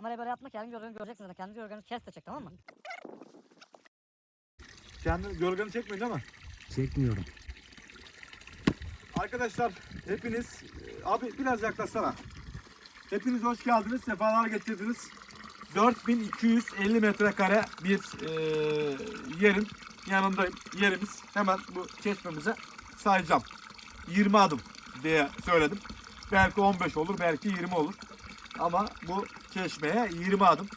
Kamerayı böyle yapma kendin gölgeni göreceksin zaten. Kendi gölgeni kes de çek tamam mı? Kendi gölgeni çekmeyin değil mi? Çekmiyorum. Arkadaşlar hepiniz abi biraz yaklaşsana. Hepiniz hoş geldiniz. Sefalar getirdiniz. 4250 metrekare bir e, yerin yanındayım. Yerimiz hemen bu çeşmemize sayacağım. 20 adım diye söyledim. Belki 15 olur, belki 20 olur. Ama bu çeşmeye 20 adım.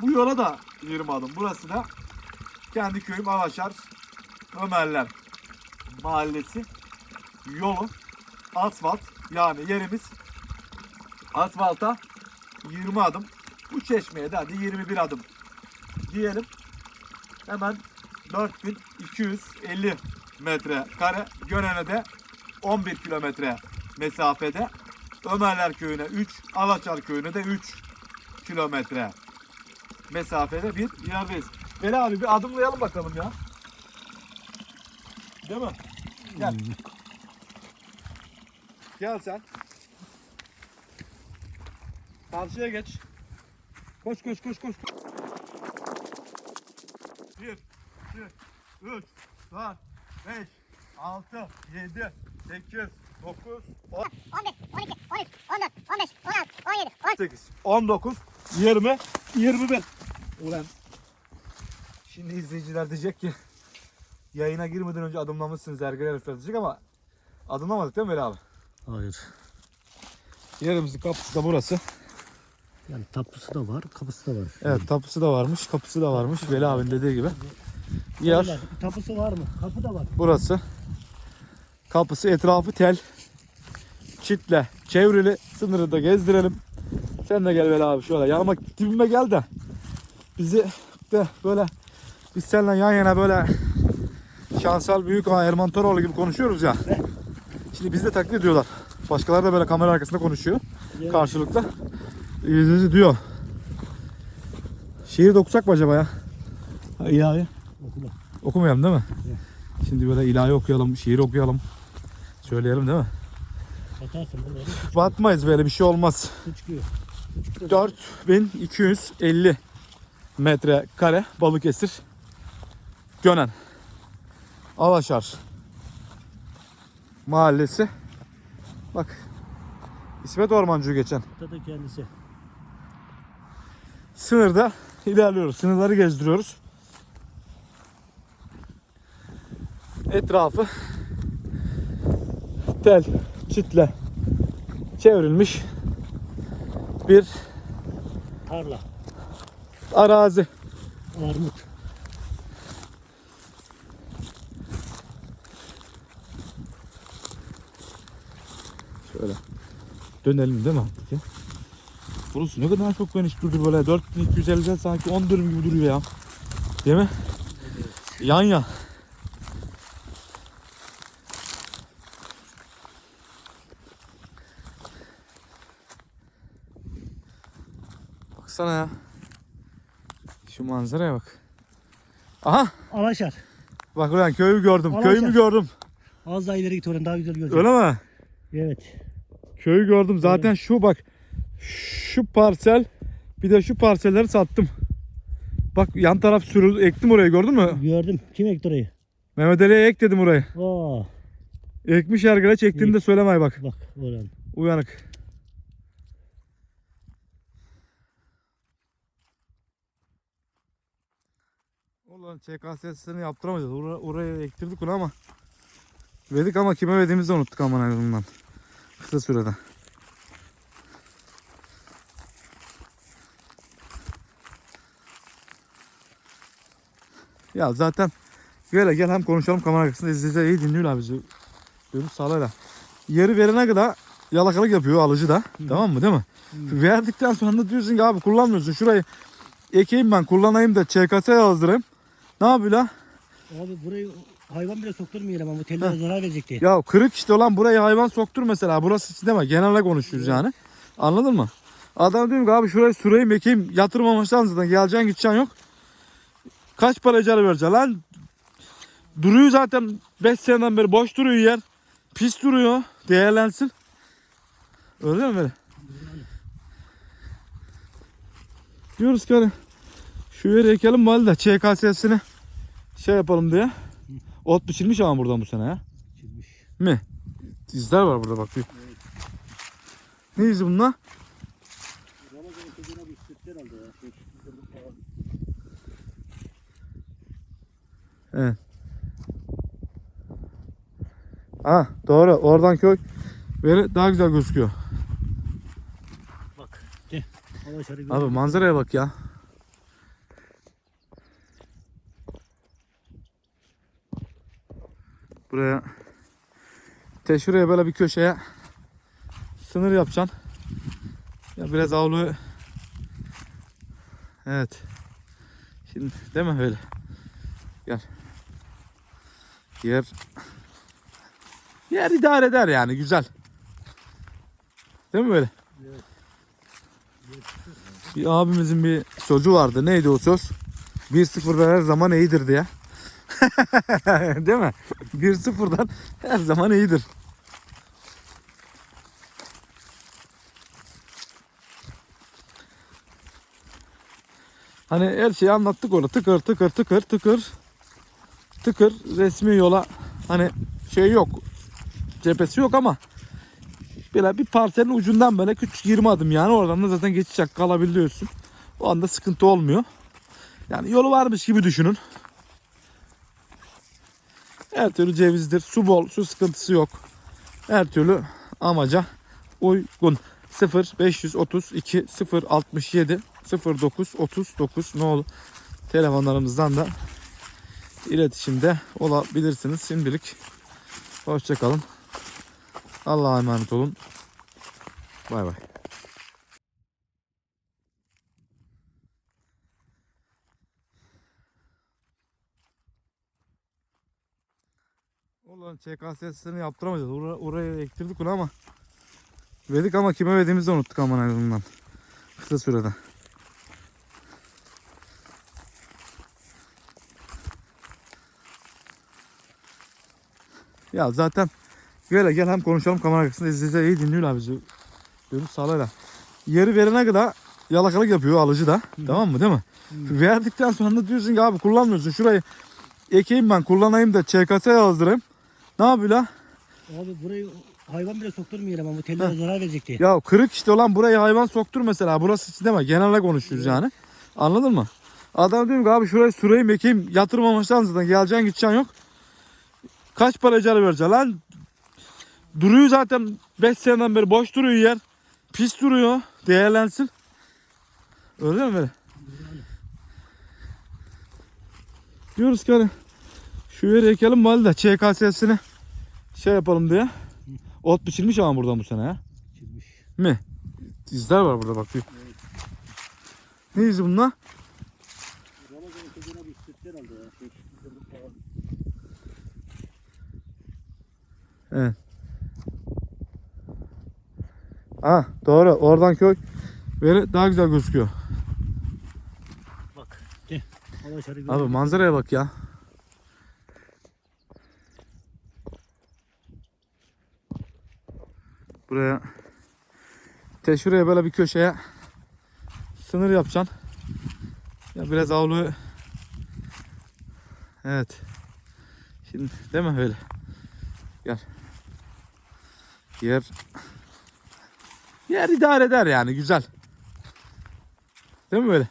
Bu yola da 20 adım. Burası da kendi köyüm Avaşar Ömerler Mahallesi yolu asfalt yani yerimiz asfalta 20 adım. Bu çeşmeye de hadi 21 adım diyelim. Hemen 4250 metre kare Gönen'e de 11 kilometre mesafede. Ömerler köyüne 3, Alaçar köyüne de 3 kilometre mesafede bir yerdeyiz. Veli abi bir adımlayalım bakalım ya. Değil mi? Gel. Gel sen. Karşıya geç. Koş koş koş koş. 1, 2, 3, 4, 5, 6, 7, 8, 9, 10, 11, 12, 13, 14, 15, 16, 17, 18, 19, 20, 21. Ulan. Şimdi izleyiciler diyecek ki yayına girmeden önce adımlamışsınız ergen herifler diyecek ama adımlamadık değil mi Veli abi? Hayır. Yerimizin kapısı da burası. Yani tapusu da var, kapısı da var. Evet tapusu da varmış, kapısı da varmış. Veli abinin dediği gibi. Yer Tapusu var mı? Kapı da var. burası. Kapısı etrafı tel. Çitle çevrili. Sınırı da gezdirelim. Sen de gel Veli abi şöyle yanıma dibime gel de bizi de böyle biz seninle yan yana böyle şansal büyük ağa Erman Toroğlu gibi konuşuyoruz ya. Şimdi bizi de taklit ediyorlar. Başkaları da böyle kamera arkasında konuşuyor. Evet. Karşılıklı. Yüz yüzü diyor. Şiir de okusak mı acaba ya? Ha, ilahi. Okuma. Okumayalım değil mi? Şimdi böyle ilahi okuyalım, şiir okuyalım. Söyleyelim değil mi? Batarsın bunları. Batmayız böyle bir şey olmaz. Çıkıyor. 4250 metre kare Balıkesir Gönen Alaşar Mahallesi Bak İsmet Ormancı geçen kendisi. Sınırda ilerliyoruz. Sınırları gezdiriyoruz. Etrafı tel, çitle çevrilmiş bir Tarla. arazi. Armut. Şöyle dönelim değil mi artık ya? Burası ne kadar çok geniş durdu böyle 4250'den sanki 10 dönüm gibi duruyor ya. Değil mi? Yan yan. Baksana ya. Şu manzaraya bak. Aha Alaşar. bak ulan köyü gördüm. Alaşar. Köyümü gördüm. Az daha ileri git oradan daha güzel göreceksin. Öyle mi? Evet. Köyü gördüm. Zaten şu bak. Şu parsel bir de şu parselleri sattım. Bak yan taraf sürüldü. Ektim orayı gördün mü? Gördüm. Kim ekti orayı? Mehmet Ali'ye ek dedim orayı. Aa, Ekmiş ergele çektiğini de söylemay bak. bak oran. Uyanık. Ulan ÇKS'sini yaptıramayacağız. Oraya, oraya ektirdik onu ama. Verdik ama kime verdiğimizi unuttuk aman ayrılığından. Kısa sürede. Ya zaten gel gel hem konuşalım kamera arkasında izleyiciler iyi dinliyorlar bizi. Görüş sağlayla. Yeri verene kadar yalakalık yapıyor alıcı da. Tamam mı değil mi? Verdikten sonra da diyorsun ki abi kullanmıyorsun. Şurayı ekeyim ben kullanayım da ÇKS yazdırayım. Ne yapıyor la? Abi burayı hayvan bile sokturmayalım ama bu tellere zarar verecek diye. Ya kırık işte olan burayı hayvan soktur mesela. Burası için deme. Genelde konuşuyoruz yani. Anladın mı? Adam diyorum ki abi şurayı süreyim ekeyim. Yatırmamışlar zaten. Geleceksin gideceksin yok. Kaç para icara vereceksin lan? Duruyor zaten 5 seneden beri boş duruyor yer. Pis duruyor. Değerlensin. Öyle mi böyle? Diyoruz ki hani şu yere ekelim bari de ÇKS'sini şey yapalım diye. Ot biçilmiş ama buradan bu sene ya. Çizmiş. Mi? İzler var burada bak. Bir. Ne izi bunlar? Ramazan'ın çocuğuna bir ya. Evet. Ha doğru. Oradan köy veri daha güzel gözüküyor. Bak. Gel. Abi manzaraya bak ya. Buraya te şuraya böyle bir köşeye sınır yapacaksın. Ya biraz avlu Evet. Şimdi değil mi öyle? Gel. Yer Yer idare eder yani güzel. Değil mi böyle? Bir abimizin bir sözü vardı. Neydi o söz? 1-0'dan her zaman iyidir diye. Değil mi? 1-0'dan her zaman iyidir. Hani her şeyi anlattık orada. Tıkır tıkır tıkır tıkır. Tıkır resmi yola hani şey yok. Cephesi yok ama böyle bir parselin ucundan böyle küçük 20 adım yani oradan da zaten geçiş hakkı alabiliyorsun. O anda sıkıntı olmuyor. Yani yolu varmış gibi düşünün. Her türlü cevizdir. Su bol, su sıkıntısı yok. Her türlü amaca uygun. 0 532 0 67 09 39 ne olur telefonlarımızdan da iletişimde olabilirsiniz. Şimdilik hoşçakalın. Allah'a emanet olun. Bay bay. Ulan ÇKS'sini yaptıramayacağız. Ora- oraya ektirdik onu ama verdik ama kime verdiğimizi unuttuk aman ayrılığından. Kısa sürede. Ya zaten Gel gel hem konuşalım kamera arkasında izleyiciler iyi dinliyorlar bizi. Diyoruz sağlayla. Yeri verene kadar yalakalık yapıyor alıcı da. Tamam mı değil mi? Verdikten sonra da diyorsun ki abi kullanmıyorsun. Şurayı ekeyim ben kullanayım da ÇKS yazdırayım. Ne yapıyor la? Abi burayı hayvan bile sokturmayalım ama bu tellere zarar verecek diye. Ya kırık işte olan burayı hayvan soktur mesela. Burası için deme. Genelde konuşuyoruz yani. Anladın mı? Adam diyorum ki abi şurayı süreyim ekeyim yatırmamıştan zaten geleceksin gideceksin yok. Kaç para icara vereceksin lan? Duruyor zaten 5 seneden beri boş duruyor yer. Pis duruyor. Değerlensin. Öyle mi böyle? Diyoruz ki hani şu yere ekelim bari de ÇKS'sini şey yapalım diye. Ot biçilmiş ama buradan bu sene ya. Çizmiş. Mi? İzler var burada bak. Bir. Ne izi bunlar? Evet. Ha doğru. Oradan köy veri daha güzel gözüküyor. Bak. Gel. Abi manzaraya bak ya. Buraya te şuraya böyle bir köşeye sınır yapacaksın. Ya biraz avlu Evet. Şimdi değil mi öyle? Gel. Yer Yer idare eder yani güzel. Değil mi böyle?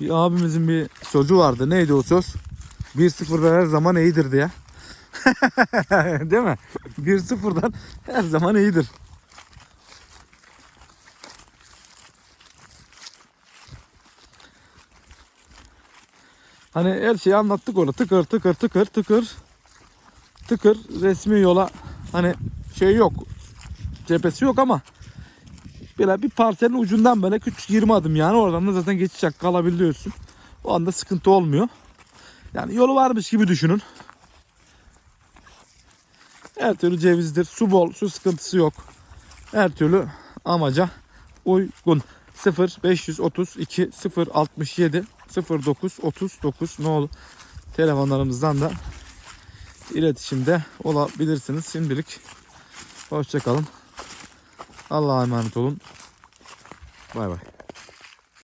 Bir abimizin bir sözü vardı. Neydi o söz? 1-0'dan her zaman iyidir diye. Değil mi? 1-0'dan her zaman iyidir. Hani her şeyi anlattık orada. Tıkır tıkır tıkır tıkır. Tıkır resmi yola hani şey yok. Cephesi yok ama böyle bir parselin ucundan böyle küçük 20 adım yani oradan da zaten geçiş hakkı alabiliyorsun. O anda sıkıntı olmuyor. Yani yolu varmış gibi düşünün. Her türlü cevizdir. Su bol, su sıkıntısı yok. Her türlü amaca uygun. 0 532 0 67 09 39 ne olur telefonlarımızdan da iletişimde olabilirsiniz. Şimdilik hoşçakalın. Allah'a emanet olun. Bay bay.